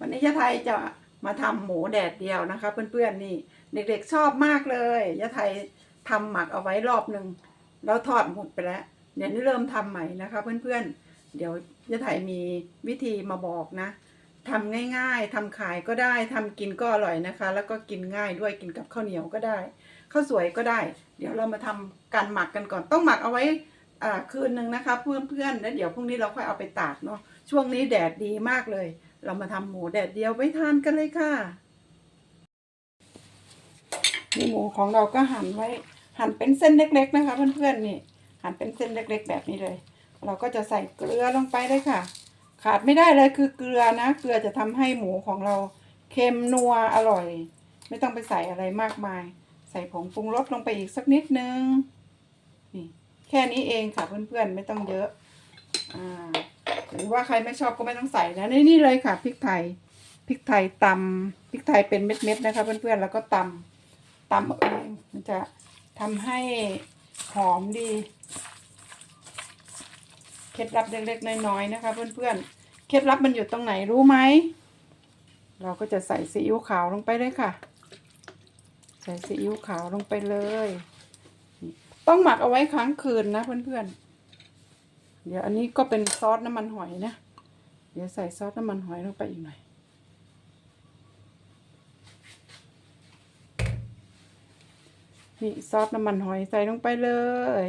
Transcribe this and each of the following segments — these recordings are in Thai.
วันนี้ยะไทยจะมาทำหมูแดดเดียวนะคะ เพื่อนๆนี่เด็กๆชอบมากเลยยะไทยทำหมักเอาไว้รอบหนึ่งแล้วทอดหมดไปแล้วเดี๋ยวนี้เริ่มทำใหม่นะคะ เพื่อนๆ เดี๋ยวยะไทยมีวิธีมาบอกนะทำง่ายๆทำขายก็ได้ทำกินก็อร่อยนะคะ แล้วก็กินง่ายด้วยกินกับข้าวเหนียวก็ได้ข้าวสวยก็ได้ เดี๋ยวเรามาทำการหมักกันก่อนต้องหมักเอาไว้อ่าคืนหนึ่งนะคะเพื่อนๆแล้วเดี๋ยวพรุ่งนี้เราค่อยเอาไปตากเนาะช่วงนี้แดดดีมากเลย เรามาทำหมูแดดเดียวไว้ทานกันเลยค่ะ นี่หมูของเราก็หั่นไว้ หั่นเป็นเส้นเล็ก ๆ นะคะเพื่อนๆนี่ หั่นเป็นเส้นเล็ก ๆ แบบนี้เลย เราก็จะใส่เกลือลงไปเลยค่ะ ขาดไม่ได้เลยคือเกลือนะ เกลือจะทำให้หมูของเราเค็มนัวอร่อย ไม่ต้องไปใส่อะไรมากมาย ใส่ผงปรุงรสลงไปอีกสักนิดนึงนี่แค่นี้เองค่ะเพื่อนๆไม่ต้องเยอะอ่า หรือว่าใครไม่ชอบก็ไม่ต้องใส่นะนี่นี่เลยค่ะพริกไทยพริกไทยตำพริกไทยเป็นเม็ดๆนะคะเพื่อนๆแล้วก็ตำตำเองมันจะทำให้หอมดีเคล็ดลับเล็กๆน้อยๆนะคะ เพื่อนๆเคล็ดลับมันอยู่ตรงไหนรู้ไหมเราก็จะใส่ซีอิ๊วขาวลงไปเลยค่ะ ใส่ซีอิ๊วขาวลงไปเลย ต้องหมักเอาไว้ค้างคืนนะเพื่อนๆ เดี๋ยวอันนี้ก็เป็นซอสน้ำมันหอยนะ เดี๋ยวใส่ซอสน้ำมันหอยลงไปอีกหน่อย นี่ซอสน้ำมันหอยใส่ลงไปเลย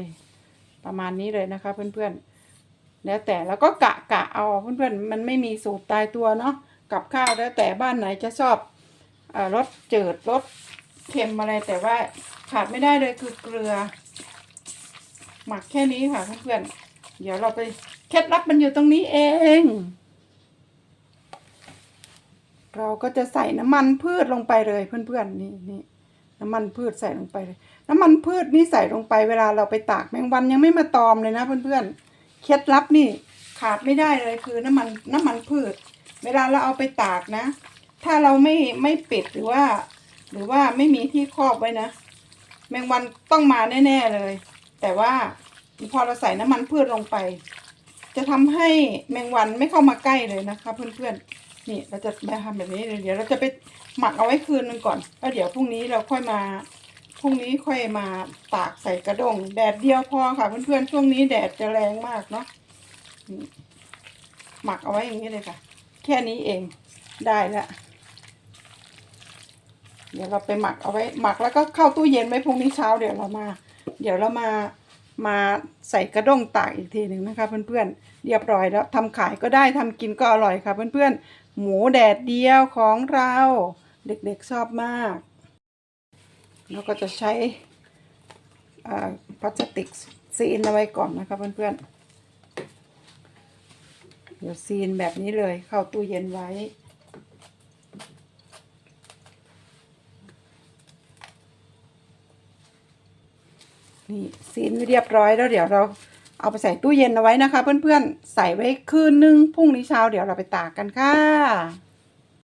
ประมาณนี้เลยนะคะ เพื่อนๆ แล้วแต่แล้วก็กะกะเอาเพื่อนๆ มันไม่มีสูตรตายตัวเนาะ กับข้าวแล้วแต่บ้านไหนจะชอบอารสจืดรสเค็มอะไรแต่ว่าขาดไม่ได้เลยคือเกลือ หมักแค่นี้ค่ะเพื่อนๆ เดี๋ยวเราไปเคล็ดลับมันอยู่ตรงนี้เอง เราก็จะใส่น้ำมันพืชลงไปเลยเพื่อนๆนี่นี่น้ำมันพืชใส่ลงไปเลย น้ำมันพืชนี่ใส่ลงไปเวลาเราไปตากแมงวันยังไม่มาตอมเลยนะเพื่อนๆ เคล็ดลับนี่ขาดไม่ได้เลยคือน้ำมันน้ำมันพืช เวลาเราเอาไปตากนะ ถ้าเราไม่ไม่ปิดหรือว่า หรือว่าไม่มีที่ครอบไว้นะ แมงวันต้องมาแน่ ๆเลย แต่ว่า พอเราใส่น้ำมันพืชลงไป จะทำให้แมงวันไม่เข้ามาใกล้เลยนะคะ เพื่อนๆ นี่เราจะมาทำแบบนี้เลยเดี๋ยวเราจะไปหมักเอาไว้คืนนึงก่อนแล้วเดี๋ยวพรุ่งนี้เราค่อยมาพรุ่งนี้ค่อยมาตากใส่กระดง แดดเดียวพอค่ะ เพื่อนๆช่วงนี้แดดจะแรงมากเนาะหมักเอาไว้อย่างนี้เลยค่ะ แค่นี้เองได้แล้วเดี๋ยวเราไปหมักเอาไว้หมักแล้วก็เข้าตู้เย็นไว้พรุ่งนี้เช้าเดี๋ยวเรามา เดี๋ยวเรามา มาใส่กระด้งตากอีกทีหนึ่งนะคะเพื่อนๆเรียบร้อยแล้วทำขายก็ได้ทำกินก็อร่อยค่ะเพื่อนๆ หมูแดดเดียวของเรา เด็กๆชอบมากแล้วก็จะใช้พลาสติกซีนเอาไว้ก่อนนะคะเพื่อนๆเดี๋ยวซีนแบบนี้เลยเข้าตู้เย็นไว้ นี่ซีนเรียบร้อยแล้วเดี๋ยวเราเอาไปใส่ตู้เย็นเอาไว้นะคะ เพื่อนๆ ใส่ไว้คืนนึงพรุ่งนี้เช้าเดี๋ยวเราไปตากกันค่ะ